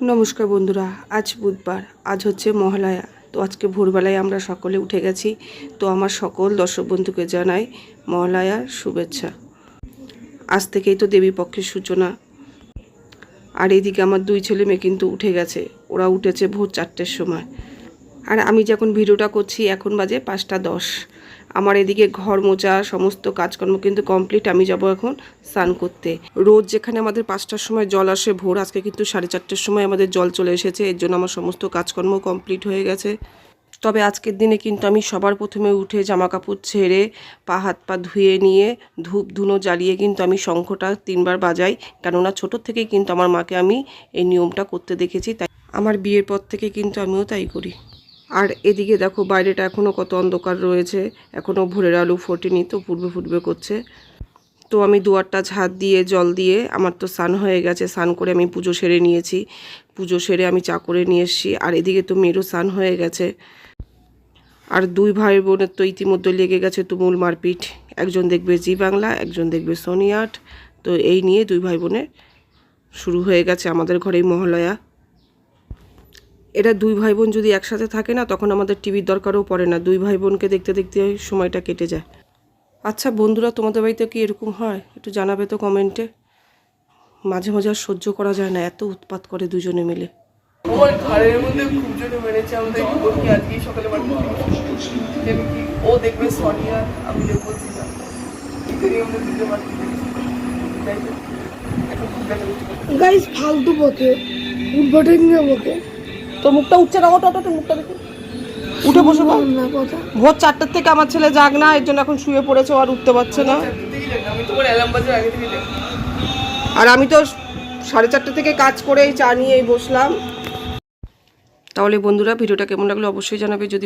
নমস্কার বন্ধুরা, আজ বুধবার, আজ হচ্ছে মহালয়া। তো আজকে ভোরবেলায় আমরা সকলে উঠে গেছি। তো আমার সকল দর্শক বন্ধুকে জানাই মহালয়ার শুভেচ্ছা। আজ থেকেই তো দেবী পক্ষের সূচনা। আর এদিকে আমার দুই ছেলে মেয়ে কিন্তু উঠে গেছে। ওরা উঠেছে ভোর চারটের সময়। আর আমি যখন ভিডিওটা করছি, এখন বাজে পাঁচটা দশ। আমার এদিকে ঘর মোচা সমস্ত কাজকর্ম কিন্তু কমপ্লিট। আমি যাব এখন স্নান করতে। রোজ যেখানে আমাদের পাঁচটার সময় জল আসে, ভোর, আজকে কিন্তু সাড়ে চারটের সময় আমাদের জল চলে এসেছে। এর জন্য আমার সমস্ত কাজকর্ম কমপ্লিট হয়ে গেছে। তবে আজকের দিনে কিন্তু আমি সবার প্রথমে উঠে জামা কাপড় ছেড়ে পা, হাত, পা ধুয়ে নিয়ে ধূপ ধুনো জ্বালিয়ে কিন্তু আমি শঙ্খটা তিনবার বাজাই। কেননা ছোটোর থেকেই কিন্তু আমার মাকে আমি এই নিয়মটা করতে দেখেছি, তাই আমার বিয়ের পর থেকে কিন্তু আমিও তাই করি। আর এদিকে দেখো বাইরেটা এখনও কত অন্ধকার রয়েছে। এখনও ভোরের আলু ফোটেনি, তো ফুটবে ফুটবে করছে। তো আমি দুয়ারটা ঝাঁট দিয়ে, জল দিয়ে, আমার তো স্নান হয়ে গেছে, স্নান করে আমি পুজো সেরে নিয়েছি। পুজো সেরে আমি চা করে নিয়ে এসেছি, আর এদিকে তো মেয়েরও স্নান হয়ে গেছে। আর দুই ভাই বোনের তো ইতিমধ্যে লেগে গেছে তুমুল মারপিট। একজন দেখবে জি বাংলা, একজন দেখবে সোনি আট। তো এই নিয়ে দুই ভাই বোনের শুরু হয়ে গেছে আমাদের ঘরেই মহালয়া। এরা দুই ভাই বোন যদি একসাথে থাকে না তখন আমাদের টিভির দরকারও পড়ে না। দুই ভাই বোনকে দেখতে দেখতে সময়টা কেটে যায়। আচ্ছা বন্ধুরা তোমাদের বাড়িতে কি এরকম হয়? একটু জানাবে তো কমেন্টে মাঝে মাঝে আর সহ্য করা যায় না এত উৎপাত করে দুজনে মিলে। আমার ঘরের মধ্যে খুব জোরে মেরেছে। আমাদের কি বলবি সকালে বাড়ি থেকে কি ও দেখবে সোনিয়া আমি দেখব। গাইস ফালতু বকে উদ্ভটন নিয়ে বকে তোর মুখটা উঠছে না ওটা ওটা মুখটা দেখে। উঠে বসে বল ভোর চারটার থেকে আমার ছেলে জাগ না এর জন্য এখন শুয়ে পড়েছে আর উঠতে পারছে না। আর আমি তো সাড়ে চারটে থেকে কাজ করেই চা নিয়েই বসলাম। তাহলে বন্ধুরা ভিডিওটা কেমন লাগল অবশ্যই জানাবে। যদি